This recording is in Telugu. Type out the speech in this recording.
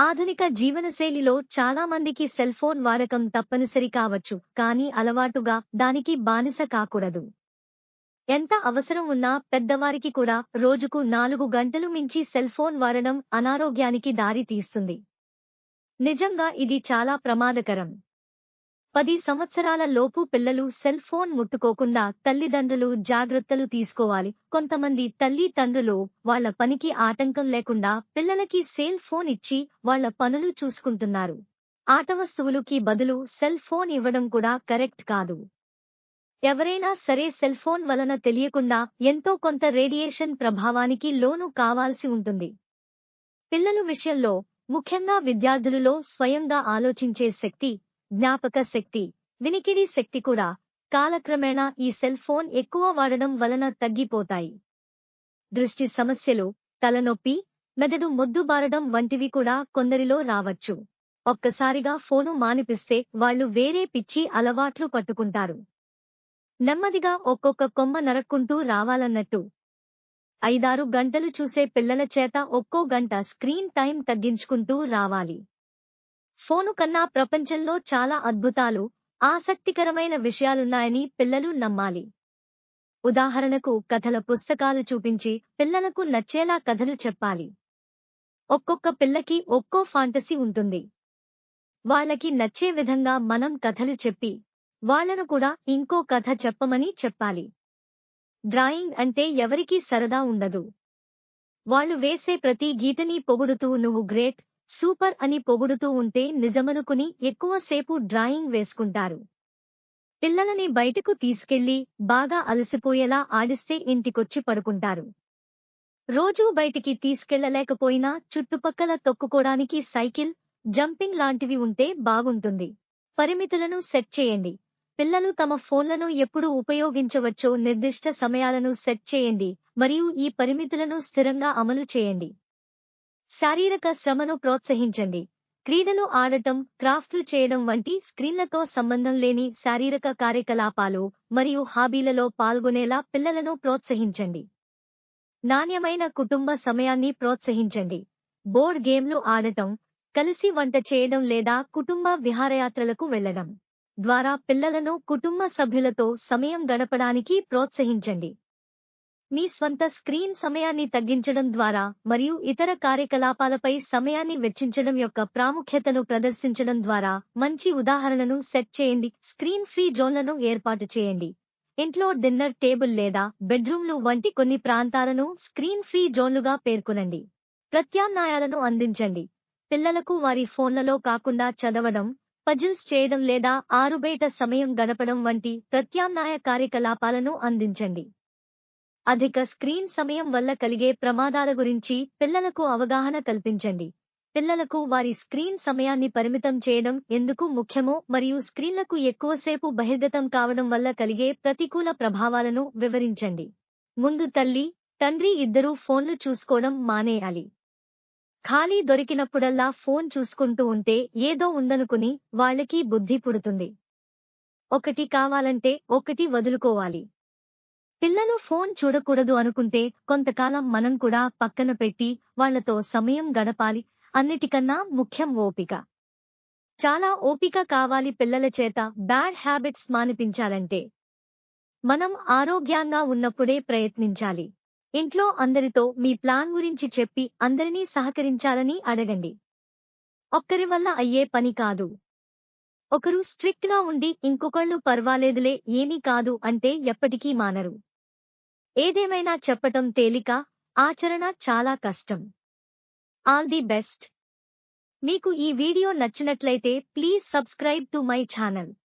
ఆధునిక జీవనశైలిలో చాలా మందికి సెల్ ఫోన్ వాడకం తప్పనిసరి కావచ్చు కానీ అలవాటుగా దానికి బానిస కాకూడదు. ఎంత అవసరం ఉన్నా పెద్దవారికి కూడా రోజుకు నాలుగు గంటలు మించి సెల్ ఫోన్ వాడడం అనారోగ్యానికి దారి తీస్తుంది నిజంగా ఇది చాలా ప్రమాదకరం. పది సంవత్సరాల లోపు పిల్లలు సెల్ ఫోన్ ముట్టుకోకుండా తల్లిదండ్రులు జాగ్రత్తలు తీసుకోవాలి. కొంతమంది తల్లి తండ్రులు వాళ్ళ పనికి ఆటంకం లేకుండా పిల్లలకి సెల్ ఫోన్ ఇచ్చి వాళ్ళ పనులు చూసుకుంటున్నారు. ఆట వస్తువులుకి బదులు సెల్ ఫోన్ ఇవ్వడం కూడా కరెక్ట్ కాదు. ఎవరైనా సరే సెల్ ఫోన్ వలన తెలియకుండా ఎంతో కొంత రేడియేషన్ ప్రభావానికి లోను కావాల్సి ఉంటుంది. పిల్లలు విషయంలో ముఖ్యంగా విద్యార్థులలో స్వయంగా ఆలోచించే శక్తి జ్ఞాపక శక్తి వినికిడి శక్తి కూడా కాలక్రమేణా ఈ సెల్ ఫోన్ ఎక్కువ వాడడం వలన తగ్గిపోతాయి. దృష్టి సమస్యలు తలనొప్పి మెదడు మొద్దుబారడం వంటివి కూడా కొందరిలో రావచ్చు. ఒక్కసారిగా ఫోను మానిపిస్తే వాళ్ళు వేరే పిచ్చి అలవాట్లు పట్టుకుంటారు. నెమ్మదిగా ఒక్కొక్క కొమ్మ నరక్కుంటూ రావాలన్నట్టు. ఐదారు గంటలు చూసే పిల్లల చేత ఒక్కో గంట స్క్రీన్ టైం తగ్గించుకుంటూ రావాలి. ఫోను కన్నా ప్రపంచంలో చాలా అద్భుతాలు ఆసక్తికరమైన విషయాలున్నాయని పిల్లలు నమ్మాలి. ఉదాహరణకు కథల పుస్తకాలు చూపించి పిల్లలకు నచ్చేలా కథలు చెప్పాలి. ఒక్కొక్క పిల్లకి ఒక్కో ఫాంటసీ ఉంటుంది. వాళ్ళకి నచ్చే విధంగా మనం కథలు చెప్పి వాళ్ళను కూడా ఇంకో కథ చెప్పమని చెప్పాలి. డ్రాయింగ్ అంటే ఎవరికీ సరదా ఉండదు. వాళ్ళు వేసే ప్రతి గీతని పొగుడుతూ నువ్వు గ్రేట్ సూపర్ అని పొగుడుతూ ఉంటే నిజమనుకుని ఎక్కువసేపు డ్రాయింగ్ వేసుకుంటారు. పిల్లలని బయటకు తీసుకెళ్ళి బాగా అలసిపోయేలా ఆడిస్తే ఇంటికొచ్చి పడుకుంటారు. రోజూ బయటికి తీసుకెళ్ళలేకపోయినా చుట్టుపక్కల తొక్కుకోడానికి సైకిల్ జంపింగ్ లాంటివి ఉంటే బాగుంటుంది. పరిమితులను సెట్ చేయండి. పిల్లలు తమ ఫోన్లను ఎప్పుడు ఉపయోగించవచ్చో నిర్దిష్ట సమయాలను సెట్ చేయండి మరియు ఈ పరిమితులను స్థిరంగా అమలు చేయండి. శారీరక శ్రమను ప్రోత్సహించండి. క్రీడలు ఆడటం క్రాఫ్ట్లు చేయడం వంటి స్క్రీన్లతో సంబంధం లేని శారీరక కార్యకలాపాలు మరియు హాబీలలో పాల్గొనేలా పిల్లలను ప్రోత్సహించండి. నాణ్యమైన కుటుంబ సమయాన్ని ప్రోత్సహించండి. బోర్డ్ గేమ్లు ఆడటం కలిసి వంట చేయడం లేదా కుటుంబ విహారయాత్రలకు వెళ్ళడం ద్వారా పిల్లలను కుటుంబ సభ్యులతో సమయం గడపడానికి ప్రోత్సహించండి. మీ స్వంత స్క్రీన్ సమయాన్ని తగ్గించడం ద్వారా మరియు ఇతర కార్యకలాపాలపై సమయాన్ని వెచ్చించడం యొక్క ప్రాముఖ్యతను ప్రదర్శించడం ద్వారా మంచి ఉదాహరణను సెట్ చేయండి. స్క్రీన్ ఫ్రీ జోన్లను ఏర్పాటు చేయండి. ఇంట్లో డిన్నర్ టేబుల్ లేదా బెడ్రూమ్లు వంటి కొన్ని ప్రాంతాలను స్క్రీన్ ఫ్రీ జోన్లుగా పేర్కొనండి. ప్రత్యామ్నాయాలను అందించండి. పిల్లలకు వారి ఫోన్లలో కాకుండా చదవడం పజిల్స్ చేయడం లేదా ఆరుబయట సమయం గడపడం వంటి ప్రత్యామ్నాయ కార్యకలాపాలను అందించండి. అధిక స్క్రీన్ సమయం వల్ల కలిగే ప్రమాదాల గురించి పిల్లలకు అవగాహన కల్పించండి. పిల్లలకు వారి స్క్రీన్ సమయాన్ని పరిమితం చేయడం ఎందుకు ముఖ్యమో మరియు స్క్రీన్లకు ఎక్కువసేపు బహిర్గతం కావడం వల్ల కలిగే ప్రతికూల ప్రభావాలను వివరించండి. ముందు తల్లి తండ్రి ఇద్దరూ ఫోన్లు చూసుకోవడం మానేయాలి. ఖాళీ దొరికినప్పుడల్లా ఫోన్ చూసుకుంటూ ఉంటే ఏదో ఉందనుకుని వాళ్ళకి బుద్ధి పుడుతుంది. ఒకటి కావాలంటే ఒకటి వదులుకోవాలి. పిల్లలు ఫోన్ చూడకూడదు అనుకుంటే కొంతకాలం మనం కూడా పక్కన పెట్టి వాళ్ళతో సమయం గడపాలి. అన్నిటికన్నా ముఖ్యం ఓపిక. చాలా ఓపిక కావాలి పిల్లల చేత బ్యాడ్ హ్యాబిట్స్ మానిపించాలంటే. మనం ఆరోగ్యంగా ఉన్నప్పుడే ప్రయత్నించాలి. ఇంట్లో అందరితో మీ ప్లాన్ గురించి చెప్పి అందరినీ సహకరించాలని అడగండి. ఒక్కరి వల్ల అయ్యే పని కాదు. ఒకరు స్ట్రిక్ట్గా ఉండి ఇంకొకళ్ళు పర్వాలేదులే ఏమీ కాదు అంటే ఎప్పటికీ మానరు. ఏదేమైనా చెప్పటం తేలిక ఆచరణ చాలా కష్టం. ఆల్ ది బెస్ట్ మీకు ఈ వీడియో నచ్చినట్లయితే please subscribe to my channel.